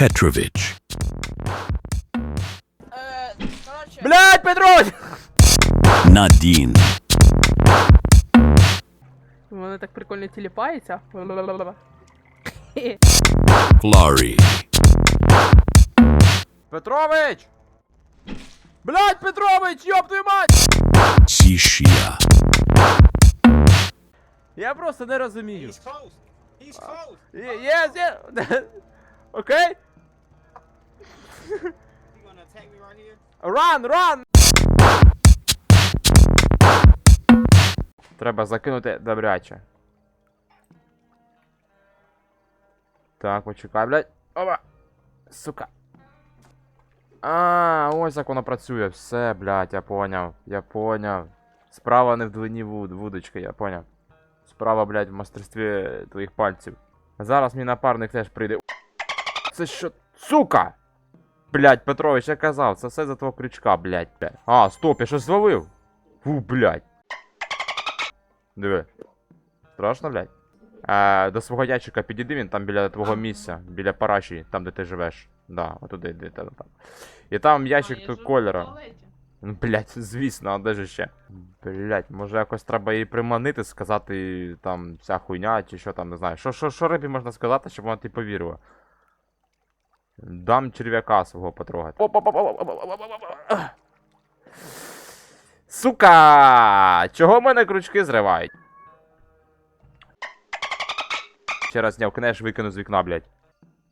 Petrovich. Е, Блять, Петрович! Nadine. Вони так прикольно тіліпаються. Flori. Петрович! Блять, Петрович, ёб твою мать! Sishia. Я просто не розумію. He's close. He's close. Є, є. Окей? Run, run! Треба закинути добряче. Так, почекай, блядь. Опа! Сука. А, ось як воно працює. Все, блядь, я поняв. Я поняв. Справа не в длині вуд, вудочки, я поняв. Справа, блядь, в мастерстві твоїх пальців. Зараз мій напарник теж прийде. Це що? Сука! Блять, Петрович, я казав, це все за твого крючка, блять. А, стоп, я щось зловив. Фу, блять. Диви. Страшно, блять. Е, до свого ящика підійди, він там біля твого місця, біля параші, там де ти живеш. Да, отуди йди, там, там. І там ящик тут кольора. Ну, Блять, звісно, а де ж ще? Блять, може якось треба її приманити, сказати там вся хуйня, чи що там, не знаю. Що, що, що рибі можна сказати, щоб вона ти повірила? Дам черв'яка свого потрогати. Сука! Чого мене крючки зривають? Ще раз зняв кнеш, викину з вікна, блять.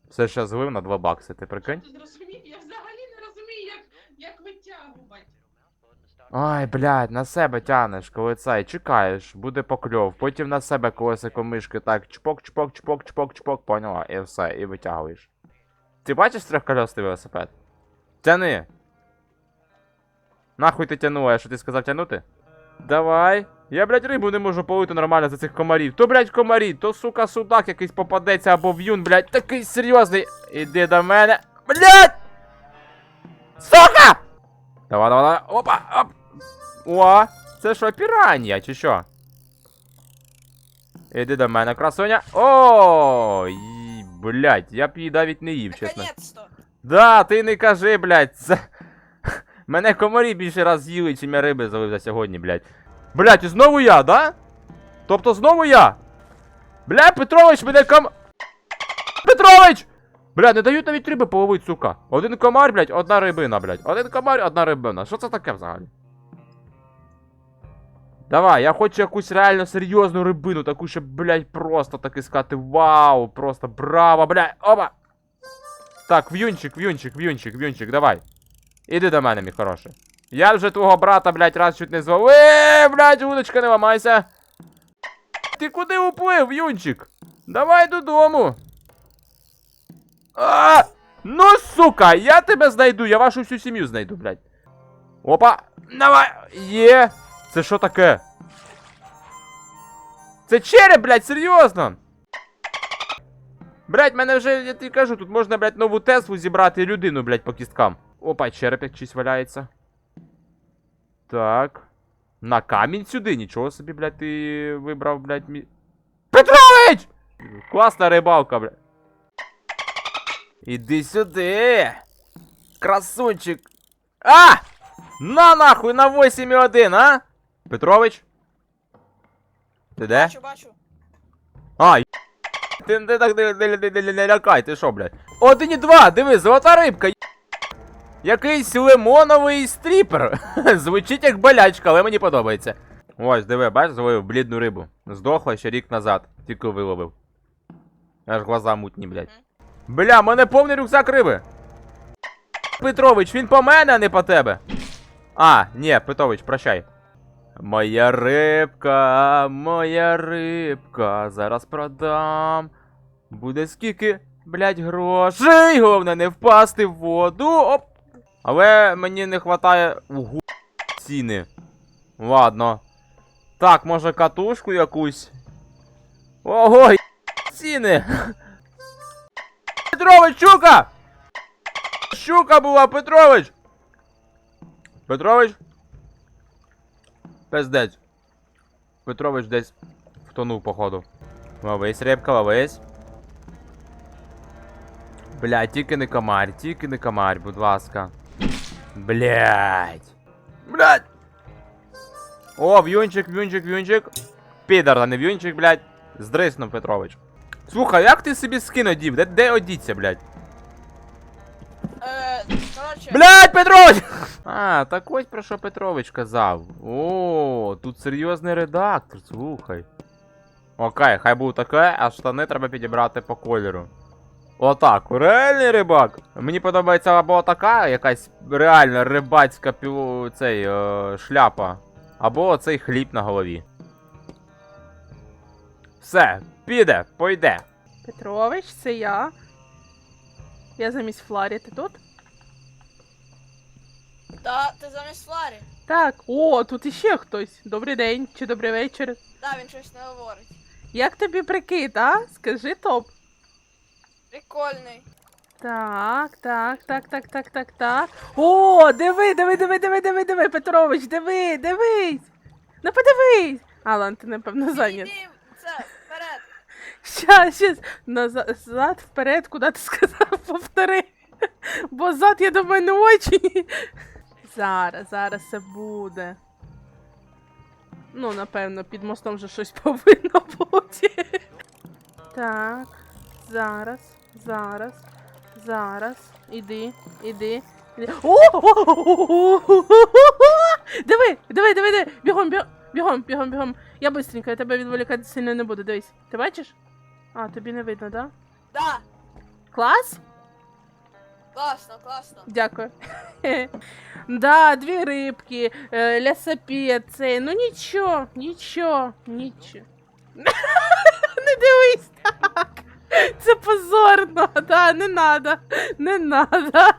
Все ще злив на 2 бакси, ти прикинь? Ти зрозумів? Я взагалі не розумію, як, як витягувати. Ой, блядь, на себе тянеш, коли цей, чекаєш, буде покльов, потім на себе колесико мишки так чпок, чпок, чпок, чпок, чпок, поняла, і все, і витягуєш. Ти бачиш трьохкольосний велосипед? Тяни! Нахуй ти тянула, я що ти сказав тянути? Давай. Я, блядь, рибу не можу полити нормально за цих комарів. То, блядь, комарі, то, сука, судак якийсь попадеться або в'юн, блядь, такий серйозний. Іди до мене. Блядь! Сука! Давай, давай, давай. Опа, оп. О, це що, піранія, чи що? Іди до мене, красуня. О, і, блядь, я б її навіть не їв, чесно. наконець-то. Да, ти не кажи, блядь, це... Мене комарі більше раз з'їли, чим я риби зловив за сьогодні. Блядь, і знову я, да? Тобто знову я? Бля, Петрович, мене ком... Петрович! Бля, не дають навіть риби половить, сука. Один комар, блядь, одна рибина, блядь. Один комар, одна рибина. Що це таке взагалі? Давай, я хочу якусь реально серйозну рибину, таку, щоб, блядь, просто таки сказати вау, просто браво, блядь, опа! Так, в'юнчик, в'юнчик, в'юнчик, в'юнчик, давай. Іди до мене, мій хороший. Я вже твого брата, блядь, раз чуть не звав. Еee, блядь, удочка, не ламайся. Ти куди уплив, в'юнчик? Давай додому. А! Ну, сука, я тебе знайду, я вашу всю сім'ю знайду, блядь. Опа, давай, є. Це що таке? Це череп, блядь, серйозно. Блять, мене вже, я тобі кажу, тут можна, блядь, нову Теслу зібрати і людину, блядь, по кісткам. Опа, череп як чись валяється. Так. На камінь сюди, нічого собі, блядь, ти вибрав, блядь, мі. Петрович! Класна рибалка, блядь. Іди сюди. Красунчик. А! На нахуй на 8,1, а? Петрович? Ти де? Бачу, бачу. А, й- ти не так не, не, не, не, не лякай, ти що, блядь? Один і два, диви, золота рибка. й- Якийсь лимоновий стріпер. Звучить як болячка, але мені подобається. Ось, диви, бачиш, зловив блідну рибу. Здохла ще рік назад, тільки виловив. Аж глаза мутні, блядь. Бля, мене повний рюкзак риби. Петрович, він по мене, а не по тебе. А, ні, Петрович, прощай. Моя рибка, моя рибка, зараз продам. Буде скільки, блять, грошей. Головне не впасти в воду. Оп. Але мені не вистачає угу ціни. Ладно. Так, може катушку якусь. Ого, ціни. Петрович, щука! Щука була, Петрович! Петрович? Пиздець. Петрович десь втонув, походу. Ловись, рибка, ловись. Блядь, тільки не комарь, тільки не комарь, будь ласка. Блядь. Блядь. О, в'юнчик, в'юнчик, в'юнчик. Підар, а не в'юнчик, блядь. Здриснув Петрович. Слухай, як ти собі скин одів? Де, де одіться, блядь? Е, Блядь, Петрович! А, так ось про що Петрович казав. О, тут серйозний редактор, слухай. Окей, хай буде таке, а штани треба підібрати по кольору. Отак, реальний рибак. Мені подобається або така якась реальна рибацька пів... цей е, шляпа, або оцей хліб на голові. Все, піде, пойде. Петрович, це я. Я замість Фларі, ти тут? Та, ти замість Фларі. Так, о, тут іще хтось. Добрий день чи добрий вечір. Да, він щось не говорить. Як тобі прикид, а? Скажи топ. Прикольний. Так, так, так, так, так, так, так. О, диви, диви, диви, диви, диви, диви, Петрович, диви, дивись. Ну подивись. А, ладно, ти напевно зайнят. Іди, це, вперед. Щас, щас. Назад, вперед, куди ти сказав, повтори. Бо зад, я думаю, не очі. Зараз, зараз це буде. Ну, напевно, під мостом вже щось повинно бути. Так, зараз, зараз, зараз. Іди, іди. Диви, диви, диви, диви. Бігом, бігом, бігом, бігом. Я быстренько, я тебе відволікати сильно не буду. Дивись. Ти бачиш? А, тобі не видно, да? Да, Клас? Класно, класно. Дякую. да, дві рибки, е, лясапет, цей. Ну нічого, нічого, нічого. не дивись так. Це позорно, да, не надо, не надо.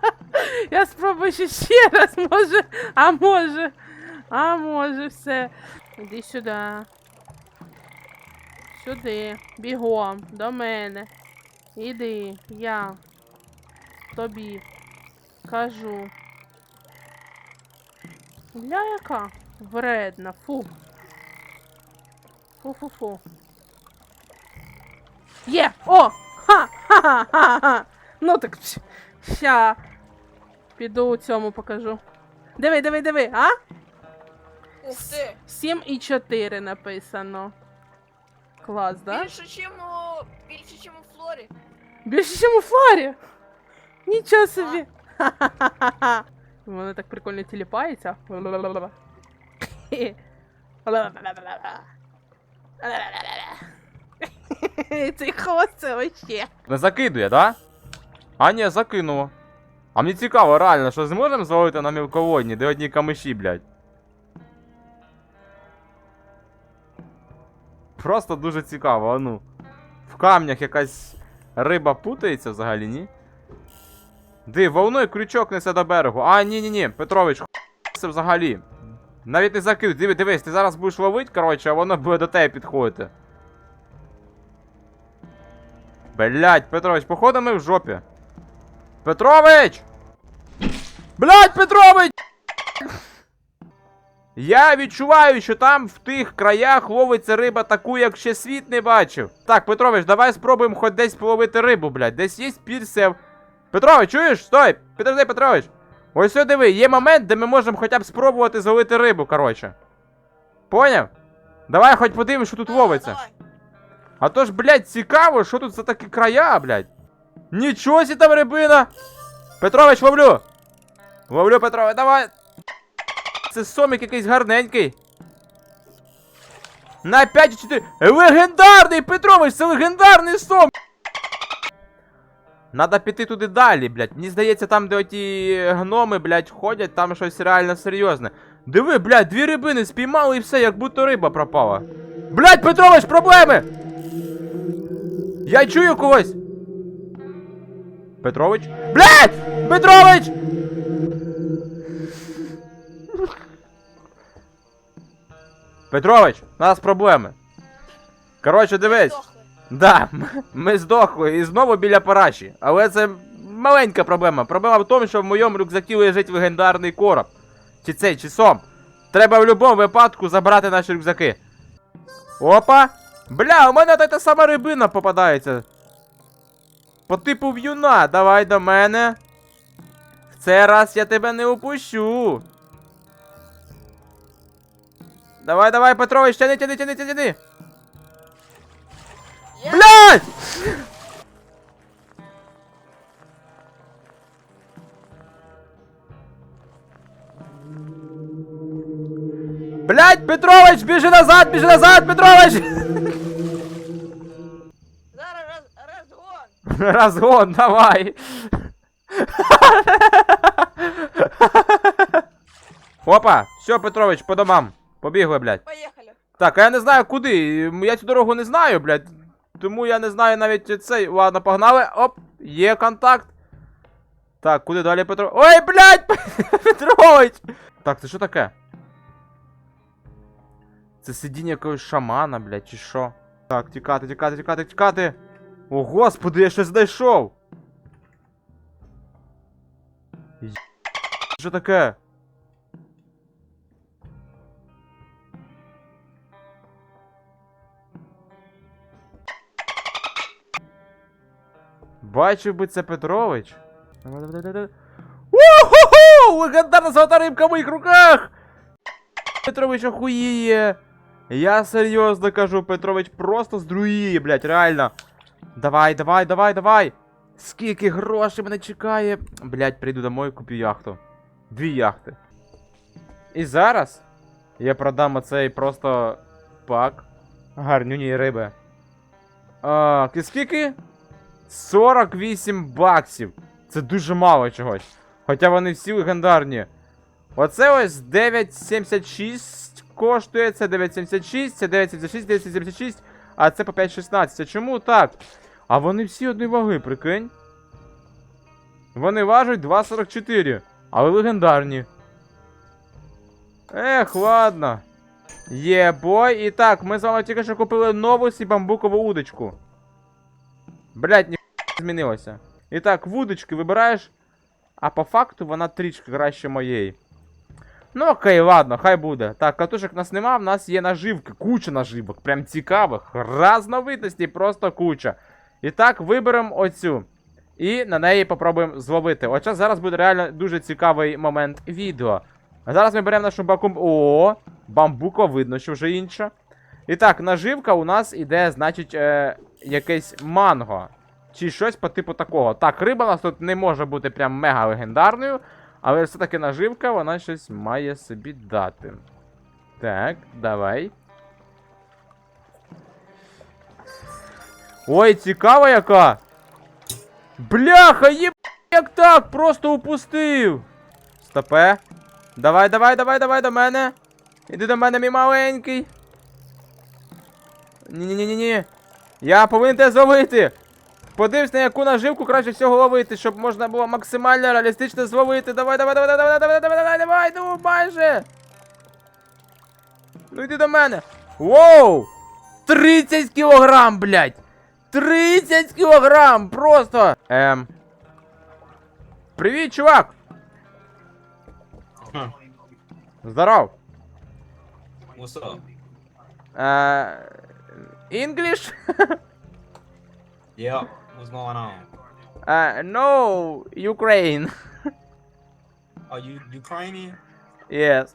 Я спробую ще ще раз, може, а може, а може, все. Іди сюди. Сюди, бігом, до мене. Іди, я тобі кажу. Ля яка вредна, фу. Фу-фу-фу. Є! О! Ха! Ха-ха-ха! Ну так ща. Піду у цьому покажу. Диви, диви, диви, а? Ух ти. 7 і 4 написано. Клас, да? Більше, чим у... Більше, чим у Флорі. Більше, ніж у фарі. Нічого собі. Вони так прикольно тіліпаються. Цей хвост це вообще. Не закидує, да? А ні, закинуло. А мені цікаво, реально, що зможемо зловити на мілководні, де одні камиші, блядь. Просто дуже цікаво, а ну. В камнях якась риба путається взагалі, ні? Ди, волною крючок несе до берегу. А, ні-ні-ні, Петрович, це взагалі. Навіть не закидуй. Диви, дивись, ти зараз будеш ловити, коротше, а воно буде до тебе підходити. Блять, Петрович, походу ми в жопі. Петрович! Блять, Петрович! Я відчуваю, що там в тих краях ловиться риба таку, як ще світ не бачив. Так, Петрович, давай спробуємо хоч десь половити рибу, блядь. Десь є пірсев. Петрович, чуєш? Стой! Підожди, Петрович! Ось сюди диви, є момент, де ми можемо хоча б спробувати зловити рибу, коротше. Поняв? Давай хоч подивимось, що тут ловиться. А то ж, блядь, цікаво, що тут за такі края, блядь. Нічого сі там рибина. Петрович, ловлю. Ловлю, Петрович, давай. Це сомик якийсь гарненький. На 5,4. Легендарний, Петрович, це легендарний сом. Надо піти туди далі, блядь. Мені здається, там, де оті гноми, блядь, ходять, там щось реально серйозне. Диви, блядь, дві рибини спіймали і все, як будто риба пропала. Блядь, Петрович, проблеми! Я чую когось! Петрович? Блядь! Петрович! Петрович, у нас проблеми. Коротше, дивись. Да, ми здохли і знову біля параші. Але це маленька проблема. Проблема в тому, що в моєму рюкзакі лежить легендарний короб. Чи цей, чи сом. Треба в будь-якому випадку забрати наші рюкзаки. Опа! Бля, у мене та та сама рибина попадається. По типу в'юна, давай до мене. В цей раз я тебе не упущу. Давай, давай, Петрович, тяни, тяни, тяни, тяни, Блядь! Блядь, Петрович, біжи назад, біжи назад, Петрович! Зараз роз, розгон. Разгон, давай. Опа, все, Петрович, по домам. Побігли, блядь. Поїхали. Так, а я не знаю куди. Я цю дорогу не знаю, блядь. Тому я не знаю навіть цей. Ладно, погнали. Оп, є контакт. Так, куди далі Петро. Ой, блядь! Петрович! Так, це що таке? Це сидіння якогось шамана, блядь, чи що? Так, тікати, тікати, тікати, тікати. О, господи, я щось знайшов. Що таке? Бачив би це Петрович. Давай. Легендарна золота рибка в моїх руках! Петрович охуєє! Я серйозно кажу, Петрович просто здруїє, блядь, реально. Давай, давай, давай, давай! Скільки грошей мене чекає. Блядь, прийду домой, куплю яхту. Дві яхти. І зараз я продам оцей просто пак гарнюні риби. А, скільки? 48 баксів. Це дуже мало чогось. Хоча вони всі легендарні. Оце ось 9,76 коштує, це 9,76, це 9,76, 9,76, а це по 5,16. А чому так? А вони всі одної ваги, прикинь. Вони важать 2,44, але легендарні. Ех, ладно. Є бой. І так, ми з вами тільки що купили нову сі бамбукову удочку. Блять, ні змінилося. І так, вудочки вибираєш. А по факту вона трішки краще моєї. Ну окей, ладно, хай буде. Так, катушок нас нема, в нас є наживки, куча наживок, прям цікавих. Разновидностей просто куча. І так, виберемо оцю. І на неї попробуємо зловити. Хоча зараз буде реально дуже цікавий момент відео. А зараз ми беремо нашу бакум. О, бамбуко, видно, що вже інша. І так, наживка у нас іде, значить, е, якесь манго. Чи щось по типу такого. Так, риба у нас тут не може бути прям мега легендарною. Але все-таки наживка, вона щось має собі дати. Так, давай. Ой, цікава яка! Бляха, є як так? Просто упустив! Стопе. Давай, давай, давай, давай до мене. Іди до мене, мій маленький. Ні-ні-ні-ні. Я повинен тебе зловити. Подивись, на яку наживку краще всього ловити, щоб можна було максимально реалістично зловити. Давай, давай, давай, давай, давай, давай, давай, давай, ну майже. Ну йди до мене. Воу! 30 кілограм, блядь! 30 кілограм! Просто! Ем. Привіт, чувак! Huh. Здоров! Up? Е, English? yeah, What's going on? Uh, no, Ukraine. Are oh, you Ukrainian? Yes.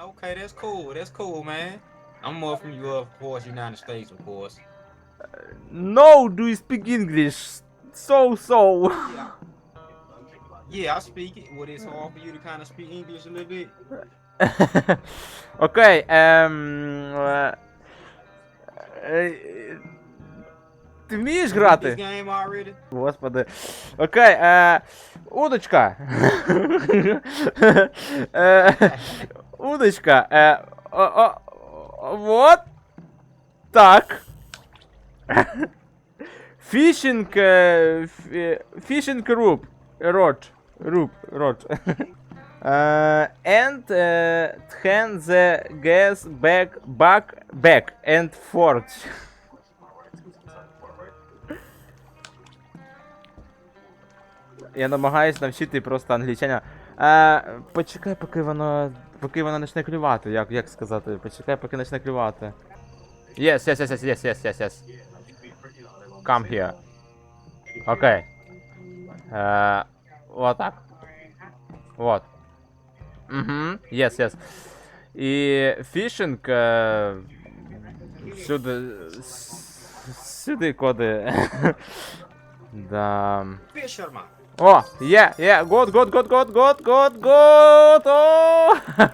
Okay, that's cool. That's cool, man. I'm more from Europe, of course, United States, of course. Uh, no, do you speak English? So, so. Yeah. yeah, I speak it. Well, it's hard for you to kind of speak English a little bit. okay, um. Uh, Ти вмієш This грати? game already? Господи. Окей, е, удочка. Е, удочка. Е, о, о, о, вот. Так. Фішинг. е, фі- Фішинг руб. Рот. Руб. Рот. Uh, and uh, hand the gas back, back, back and forth. Я намагаюсь навчити просто англічаня. Е, почекай, поки воно. Поки воно почне клювати, як, як сказати? Почекай, поки почне клювати. Yes, yes, yes, yes, yes, yes, yes, yes. Come here. Окей. Е, вот так. Вот. Угу. Yes, yes. І фішинг. Е, сюди. с- Сюди коди. да. Fisherman. О, є, є, год, год, год, год, год, год, год, о!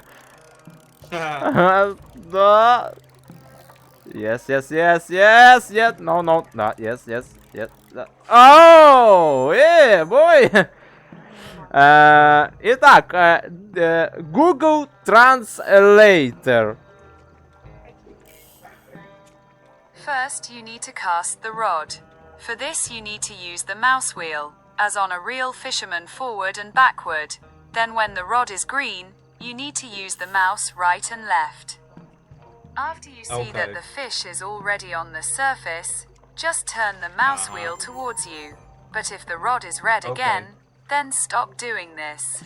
да. Yes, yes, yes, yes, yes, no, no, да, yes, yes, yes, да. Оу, е, бой! Е, і так, е, е, Google Translator. First, you need to cast the rod. For this, you need to use the mouse wheel, as on a real fisherman forward and backward. Then, when the rod is green, you need to use the mouse right and left. After you see that Okay. the fish is already on the surface, just turn the mouse Uh-huh. wheel towards you. But if the rod is red Okay. again, then stop doing this.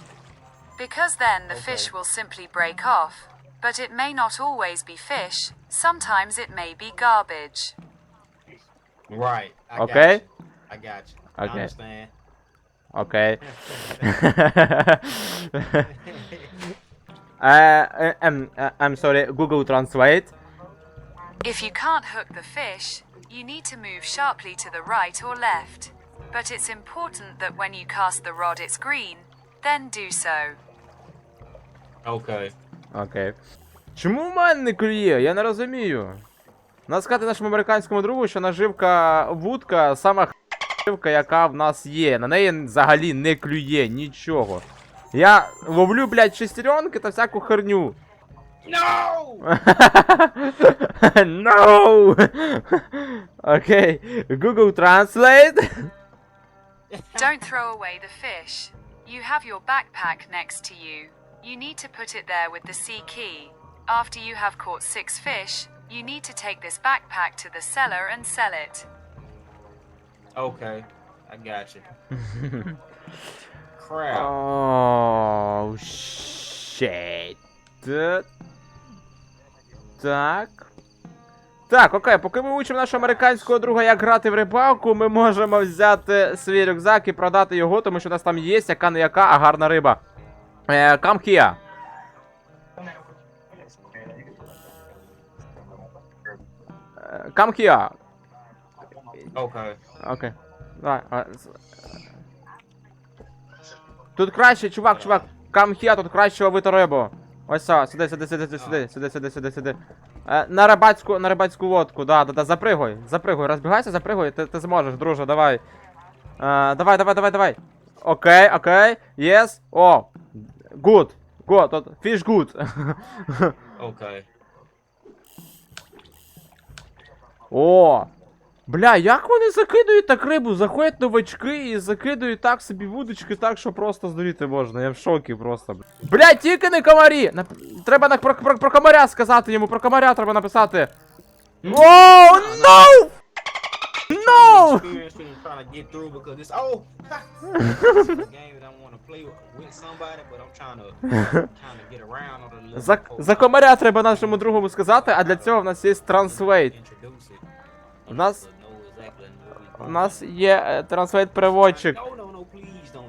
Because then the okay. fish will simply break off, but it may not always be fish, sometimes it may be garbage. Right. I okay? Got I got you. Okay. I understand. Okay. uh, I'm, I'm sorry, Google Translate. If you can't hook the fish, you need to move sharply to the right or left. But it's important that when you cast the rod it's green, then do so. Okay. Окей. Чому в мене не клює? Я не розумію. Надо сказати нашому американському другу, що наживка вудка сама наживка, яка в нас є. На неї взагалі не клює нічого. Я ловлю, блядь, шестеренки та всяку херню. No! no! Окей. Google Translate. Don't throw away the fish. You have your backpack next to you. You need to put it there with the C key. After you have caught six fish, you need to take this backpack to the seller and sell it. Okay. I got you. Crap. Оу, щет. Так. Так, окей, поки ми учимо нашого американського друга, як грати в рибалку, ми можемо взяти свій рюкзак і продати його, тому що у нас там є яка не яка, а гарна риба. Е, come here. Е. Окей. Давай. Тут краще, чувак, чувак. Камхія, тут краще ловити рибу. Ось сюди, сюди, сюди, сюди, сюди, сюди, сюди, сюди, на рибацьку, на рибацьку лодку, да, да, да, запригуй, запригуй, розбігайся, запригуй, ти, ти зможеш, друже, давай. Е, давай, давай, давай, давай. Окей, окей, єс, о, good, good, fish good. Окей. О! Бля, як вони закидують так рибу? Заходять новачки і закидують так собі вудочки, так що просто здуріти можна. Я в шокі просто. Бля, тільки не комарі! Нап- Треба на про, про, про комаря сказати йому, про комаря треба написати. Оу, no! No! Little За, за комаря треба нашому другому сказати, а для цього в нас є транслейт. У нас, у нас є е,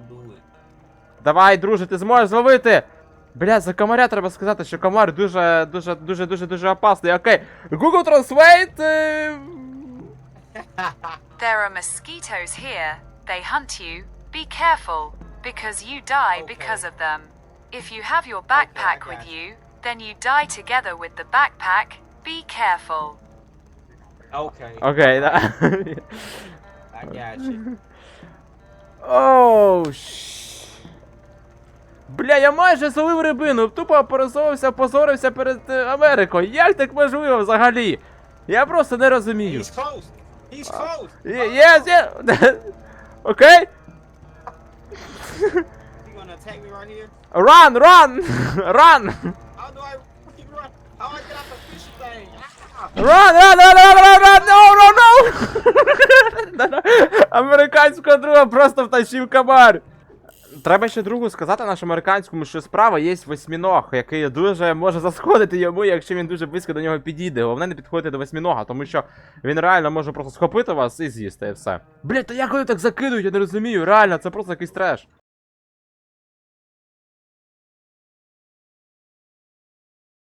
do it. Давай, друже, ти зможеш зловити. Бля, за комаря треба сказати, що комар дуже, дуже, дуже, дуже, дуже опасний. Окей. Google Translate. Е... There are mosquitoes here. They hunt you. Be careful, because you die because of them. If you have your backpack with you, then you die together with the backpack. Be careful. Okay. Окей, да. I got you. Оу. Бля, я майже зловив рибину, тупо порозовився, позорився перед е, Америкою. Як так можливо взагалі? Я просто не розумію. He's close. He's close. Є, є. Окей? You gonna attack me right here? Run, run! Run! How do I run? How I get out the fishy thing? Ah! Run, run, run, run, run, run, no, no! Американського друга просто втащив комар. треба ще другу сказати нашому американському, що справа є восьміног, який дуже може засходити йому, якщо він дуже близько до нього підійде. Головне не підходити до восьмінога, тому що він реально може просто схопити вас і з'їсти, і все. Блять, та як вони так закидують, я не розумію, реально, це просто якийсь треш.